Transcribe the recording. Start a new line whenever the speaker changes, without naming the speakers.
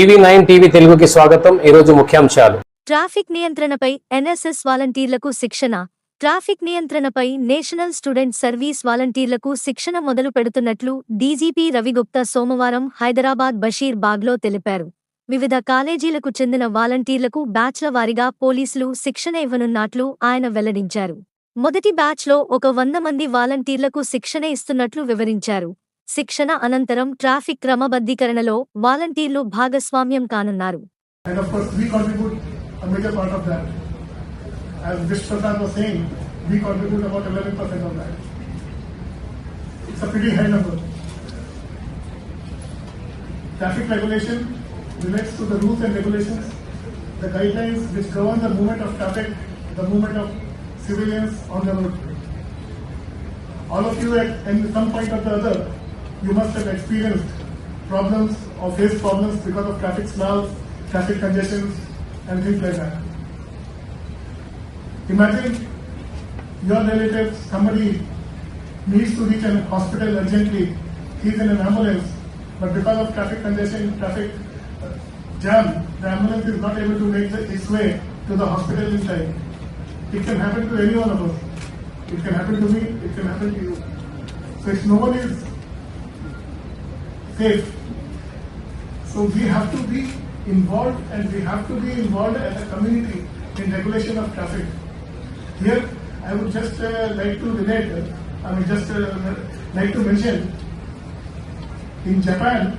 EV nine TV తెలుగుకి స్వాగతం. ఈరోజు ముఖ్యాంశాలు.
ట్రాఫిక్ నియంత్రణపై ఎన్ఎస్ఎస్ వాలంటీర్లకు శిక్షణ. ట్రాఫిక్ నియంత్రణపై నేషనల్ స్టూడెంట్ సర్వీస్ వాలంటీర్లకు శిక్షణ మొదలు పెడుతున్నట్లు డీజీపీ రవిగుప్తా సోమవారం హైదరాబాద్ బషీర్ బాగ్లో తెలిపారు. వివిధ కాలేజీలకు చెందిన వాలంటీర్లకు బ్యాచ్ల వారీగా పోలీసులు శిక్షణ ఇవ్వనున్నట్లు ఆయన వెల్లడించారు. మొదటి బ్యాచ్లో ఒక వంద మంది వాలంటీర్లకు శిక్షణ ఇస్తున్నట్లు వివరించారు. శిక్షణ అనంతరం ట్రాఫిక్ క్రమబద్ధీకరణలో వాలంటీర్లు భాగస్వామ్యం కానున్నారు
As Vish Prasad was saying, we contribute about 11% of that. It's a pretty high number. Traffic regulation relates to the rules and regulations, the guidelines which govern the movement of traffic, the movement of civilians on the road. All of you at in some point or the other, you must have experienced problems or faced problems because of traffic snarls, traffic congestions, and things like that. Imagine your relative, somebody needs to reach a hospital urgently, he's in an ambulance, but because of traffic congestion, traffic uh, jam, the ambulance is not able to make its way to the hospital in time. It can happen to any one of us. It can happen to me, it can happen to you. So if no so we have to be involved and we have to be involved as a community in regulation of traffic. Here, I would just uh, like to relate, uh, I would just uh, like to mention, in Japan,